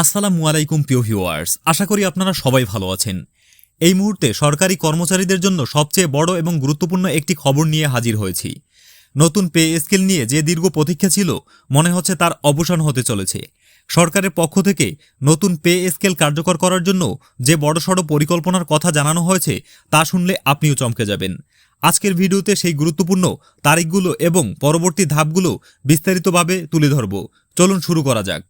আসসালামু আলাইকুম, প্রিয় ভিউয়ার্স। আশা করি আপনারা সবাই ভালো আছেন। এই মুহূর্তে সরকারি কর্মচারীদের জন্য সবচেয়ে বড় এবং গুরুত্বপূর্ণ একটি খবর নিয়ে হাজির হয়েছি। নতুন পে স্কেল নিয়ে যে দীর্ঘ প্রতীক্ষা ছিল, মনে হচ্ছে তার অবসান হতে চলেছে। সরকারের পক্ষ থেকে নতুন পে স্কেল কার্যকর করার জন্য যে বড়সড় পরিকল্পনার কথা জানানো হয়েছে, তা শুনলে আপনিও চমকে যাবেন। আজকের ভিডিওতে সেই গুরুত্বপূর্ণ তারিখগুলো এবং পরবর্তী ধাপগুলো বিস্তারিতভাবে তুলে ধরব। চলুন শুরু করা যাক।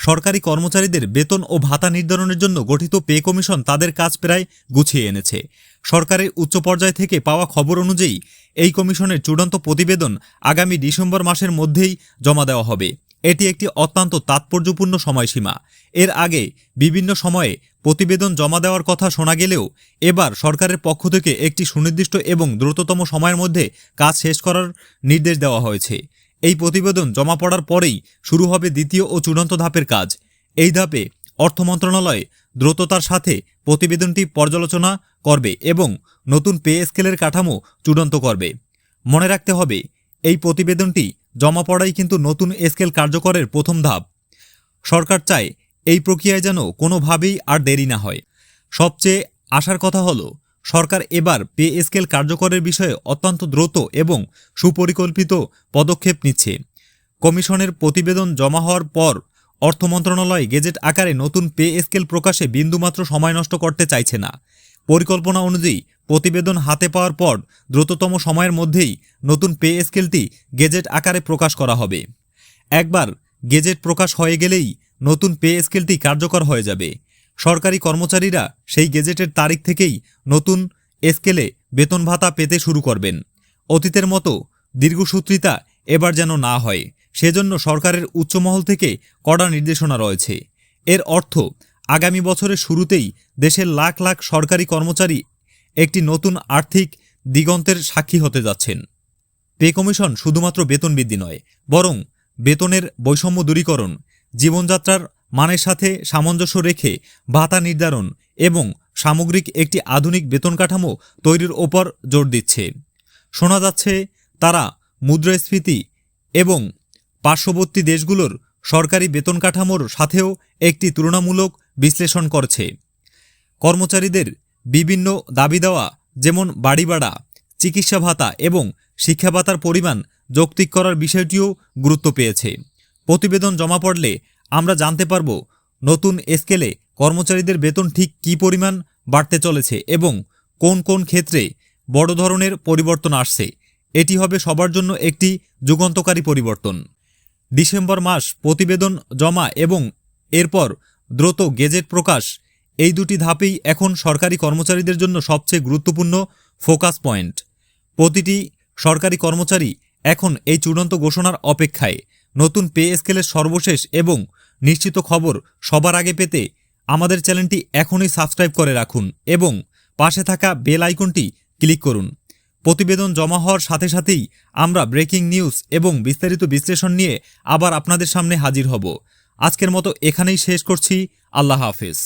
সরকারি কর্মচারীদের বেতন ও ভাতা নির্ধারণের জন্য গঠিত পে কমিশন তাদের কাজ প্রায় গুছিয়ে এনেছে। সরকারের উচ্চ পর্যায় থেকে পাওয়া খবর অনুযায়ী, এই কমিশনের চূড়ান্ত প্রতিবেদন আগামী ডিসেম্বর মাসের মধ্যেই জমা দেওয়া হবে। এটি একটি অত্যন্ত তাৎপর্যপূর্ণ সময়সীমা। এর আগে বিভিন্ন সময়ে প্রতিবেদন জমা দেওয়ার কথা শোনা গেলেও, এবার সরকারের পক্ষ থেকে একটি সুনির্দিষ্ট এবং দ্রুততম সময়ের মধ্যে কাজ শেষ করার নির্দেশ দেওয়া হয়েছে। এই প্রতিবেদন জমা পড়ার পরেই শুরু হবে দ্বিতীয় ও চূড়ান্ত ধাপের কাজ। এই ধাপে অর্থ মন্ত্রণালয় দ্রুততার সাথে প্রতিবেদনটি পর্যালোচনা করবে এবং নতুন পে স্কেলের কাঠামো চূড়ান্ত করবে। মনে রাখতে হবে, এই প্রতিবেদনটি জমা পড়াই কিন্তু নতুন স্কেল কার্যকরের প্রথম ধাপ। সরকার চায় এই প্রক্রিয়ায় যেন কোনোভাবেই আর দেরি না হয়। সবচেয়ে আশার কথা হলো সরকার এবার পে স্কেল কার্যকরের বিষয়ে অত্যন্ত দ্রুত এবং সুপরিকল্পিত পদক্ষেপ নিচ্ছে। কমিশনের প্রতিবেদন জমা হওয়ার পর অর্থ মন্ত্রণালয় গেজেট আকারে নতুন পে স্কেল প্রকাশে বিন্দুমাত্র সময় নষ্ট করতে চাইছে না। পরিকল্পনা অনুযায়ী প্রতিবেদন হাতে পাওয়ার পর দ্রুততম সময়ের মধ্যেই নতুন পে স্কেলটি গেজেট আকারে প্রকাশ করা হবে। একবার গেজেট প্রকাশ হয়ে গেলেই নতুন পে স্কেলটি কার্যকর হয়ে যাবে। সরকারি কর্মচারীরা সেই গেজেটের তারিখ থেকেই নতুন স্কেলে বেতন ভাতা পেতে শুরু করবেন। অতীতের মতো দীর্ঘসূত্রিতা এবার যেন না হয়, সেজন্য সরকারের উচ্চমহল থেকে কড়া নির্দেশনা রয়েছে। এর অর্থ, আগামী বছরের শুরুতেই দেশের লাখ লাখ সরকারি কর্মচারী একটি নতুন আর্থিক দিগন্তের সাক্ষী হতে যাচ্ছেন। পে কমিশন শুধুমাত্র বেতন বৃদ্ধি নয়, বরং বেতনের বৈষম্য দূরীকরণ, জীবনযাত্রার মানের সাথে সামঞ্জস্য রেখে ভাতা নির্ধারণ এবং সামগ্রিক একটি আধুনিক বেতন কাঠামো তৈরির ওপর জোর দিচ্ছে। শোনা যাচ্ছে, তারা মুদ্রাস্ফীতি এবং পার্শ্ববর্তী দেশগুলোর সরকারি বেতন কাঠামোর সাথেও একটি তুলনামূলক বিশ্লেষণ করছে। কর্মচারীদের বিভিন্ন দাবি দেওয়া, যেমন বাড়ি ভাড়া, চিকিৎসা ভাতা এবং শিক্ষা ভাতার পরিমাণ যৌক্তিক করার বিষয়টিও গুরুত্ব পেয়েছে। প্রতিবেদন জমা পড়লে আমরা জানতে পারব নতুন স্কেলে কর্মচারীদের বেতন ঠিক কী পরিমাণ বাড়তে চলেছে এবং কোন কোন ক্ষেত্রে বড় ধরনের পরিবর্তন আসছে। এটি হবে সবার জন্য একটি যুগান্তকারী পরিবর্তন। ডিসেম্বর মাস প্রতিবেদন জমা এবং এরপর দ্রুত গেজেট প্রকাশ, এই দুটি ধাপেই এখন সরকারি কর্মচারীদের জন্য সবচেয়ে গুরুত্বপূর্ণ ফোকাস পয়েন্ট। প্রতিটি সরকারি কর্মচারী এখন এই চূড়ান্ত ঘোষণার অপেক্ষায়। নতুন পে স্কেলের সর্বশেষ এবং নিশ্চিত খবর সবার আগে পেতে আমাদের চ্যানেলটি এখনই সাবস্ক্রাইব করে রাখুন এবং পাশে থাকা বেল আইকনটি ক্লিক করুন। প্রতিবেদন জমা হওয়ার সাথে সাথেই আমরা ব্রেকিং নিউজ এবং বিস্তারিত বিশ্লেষণ নিয়ে আবার আপনাদের সামনে হাজির হব। আজকের মতো এখানেই শেষ করছি। আল্লাহ হাফেজ।